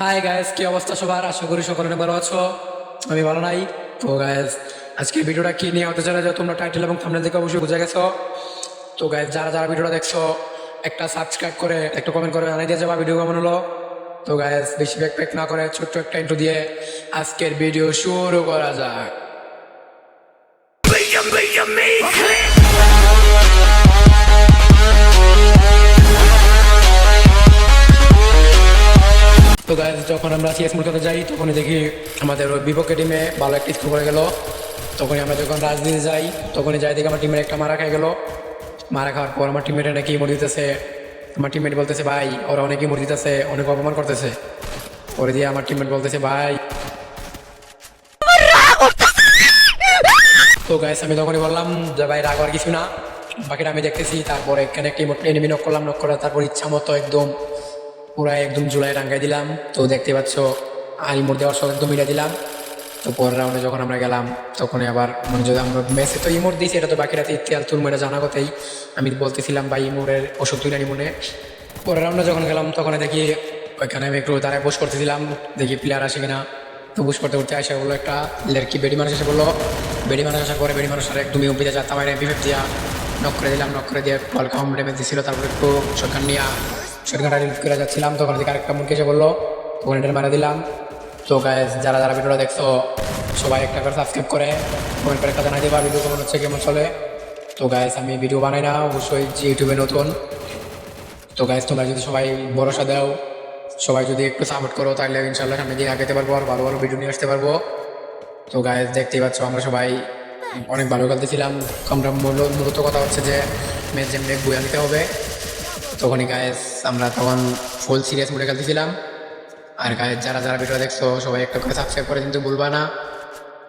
High guys কি অবস্থা সবার? আশা করি সকলে ভালো আছো। আমি ভালো নাই। তো গায়েস আজকের ভিডিওটা কি নিয়ে হতে চলে তোমরা টাইটেল এবং থামনেল দেখে অবশ্যই বুঝে গেছো। তো গায়েস যারা যারা ভিডিওটা দেখছ, একটা সাবস্ক্রাইব করে, একটা কমেন্ট করে জানাই দিয়ে যাবা ভিডিও কেমন হলো। তো গায়েস বেশি ব্যাক প্যাক না করে ছোট্ট একটা ইন্টু দিয়ে আজকের ভিডিও শুরু করা যাক। যখন আমরা সিএস মুলকাতে যাই, তখনই দেখি আমাদের বিপক্ষে টিমে ভালো একটা স্কোর করে গেল। তখনই আমরা যখন রাজনীতি যাই, তখনই যাই দেখি আমার টিমের একটা মারা খেয়ে গেল। মারা খাওয়ার পর আমার টিমমেট নাকি ইমোট দিতেছে? আমার টিমমেট বলতেছে, ভাই, ওরা অনেক ইমোট দিতেছে, অনেক অপমান করতেছে। পরে দিয়ে আমার টিমমেট বলতেছে, ভাই। তো গাইস আমি তখনই বললাম যে, ভাই, রাগ আর কিছু না। বাকিটা আমি দেখতেছি, তারপরে এখানে একটি এনিমি নক করলাম নক করে তারপর ইচ্ছা মতো একদম পুরো একদম জুলাই রাঙ্গাই দিলাম। তো দেখতে পাচ্ছ ইমোট দেওয়ার সঙ্গে একদম মিলে দিলাম। তো পরের রাউন্ডে যখন আমরা গেলাম তখন আবার মানে যদি আমরা মেসে তো ইমোর দিয়েছি, এটা তো বাকি রাতে ইতিহাস তুল মেরে জানা কথাই। আমি বলতেছিলাম, ভাই, ইমোরের ওষুধ তুই না মনে? পরের রাউন্ডে যখন গেলাম, তখন দেখি ওইখানে আমি একটু দাঁড়ায় বস করতেছিলাম, দেখি প্লেয়ার আসে কিনা। তো বুঝ করতে করতে আসে বলল, একটা লেরকি বেডি মানুষ এসে বলল, বেডি মানুষ আসার পরে বেডি মানুষ আর একদম উপিতে যা তামার এমপি দিয়া। নক করে দিলাম নক করে দিয়ে বল কম ড্যামেজ দিছিল, তারপরে একটু সরকার নিয়ে সরকারটা রিলিজ করে যাচ্ছিলাম। তখন দিকে আরেকটা মুরগি এসে বলল তখন এটা মারা দিলাম। তো গাইজ যারা যারা ভিডিওটা দেখছ, সবাই একটা করে সাবস্ক্রাইব করে কমেন্ট করে একটা জানাই দেবা ভিডিও কেমন হচ্ছে, কেমন চলে। তো গাইজ আমি ভিডিও বানাই না, অবশ্যই যে ইউটিউবে নতুন। তো গাইজ তোমরা যদি সবাই ভরসা দাও, সবাই যদি একটু সাপোর্ট করো, তাহলে ইনশাল্লাহ সামনে দিয়ে আগাতে পারব, আর ভালো ভালো ভিডিও নিয়ে আসতে পারব। তো গাইজ দেখতেই পাচ্ছ আমরা সবাই অনেক ভালো খেলতেছিলাম আমরা মূল মূলত কথা হচ্ছে যে ম্যাচ যেমনি বইয়া নিতে হবে, তখনই গায়েস আমরা তখন ফুল সিরিয়াস মোডে খেলতেছিলাম আর গায়েস যারা যারা ভিডিও দেখছ, সবাই একটা করে সাবস্ক্রাইব করে কিন্তু ভুলবা না।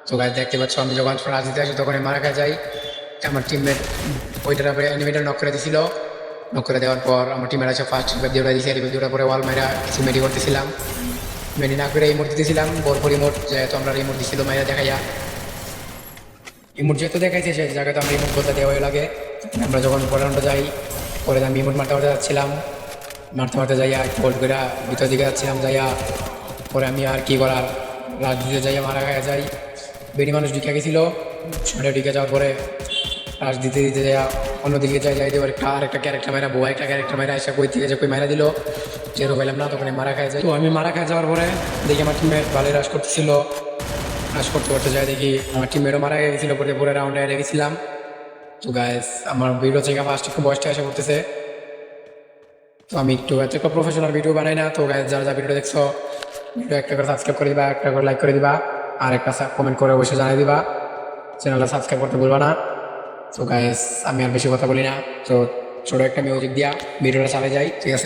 তো গায়ে দেখতে পাচ্ছ, আমি যখন রাজনীতি আসি তখন মারা খাওয়া যাই। আমার টিমমেট ওইটার পরে অ্যানিমেটার নক করে দিছিল। নক করে দেওয়ার পর আমার টিমের আছে ফার্স্ট রিপেপ দিয়ে দিয়েছে রিপেপ দিয়ে পরে ওয়াল মেরা কিছু মেডি করতেছিলাম। মেডি না করে ইমোট দিতেছিলাম বরপর ইমোট যেহেতু আমরা ইমোট দিছিল মাইরা দেখাইয়া। ইমোট যেহেতু দেখাইছে সেই জায়গাতে আমরা ইমোট বলতে দেওয়া লাগে। আমরা যখন পড়ানোটা যাই, পরে আমি ইমোট মারতে মারতে যাচ্ছিলাম। মারতে মারতে যাইয়া হোল্ড করে ভিতর দিকে যাচ্ছিলাম, যাইয়া পরে আমি আর কি করার? রাজনীতিতে যাইয়া মারা খাওয়া যাই। বেরি মানুষ ঢুকে গেছিল। সেটা ঢুকে যাওয়ার পরে রাজ দিতে দিতে যাইয়া অন্যদিকে যাই যাইতে পারে আর একটা ক্যারেক্টার মেরা বউ একটা ক্যারেক্টার মেরা এসে কই থেকে যে কই মেরা দিল। যেরকম পাইলাম না তখন আমি মারা খাই যাই। তো আমি মারা খাই যাওয়ার পরে দেখি আমার টিমমেট ভালোই রাশ করতেছিল। রাশ করতে করতে যাই দেখি আমার টিমমেটও মারা গেছিল, পরে পরে রাউন্ডে হেরে গেছিলাম তো গাইস আমার ভিডিও থেকে ফার্স্ট একটু বয়সটা এসে পড়তেছে। তো আমি একটু এত একটা প্রফেশনাল ভিডিও বানাই না, তো গাইস যারা যা ভিডিও দেখছ ভিডিও একটা করে সাবস্ক্রাইব করে দিবা, একটা করে লাইক করে দিবা, আর একটা কমেন্ট করে অবশ্যই জানিয়ে দিবা। চ্যানেলটা সাবস্ক্রাইব করতে ভুলবা না। তো গাইস আমি আর বেশি কথা বলি না। তো ছোটো একটা মিউজিক দিয়া ভিডিওটা চালিয়ে যাই, ঠিক আছে?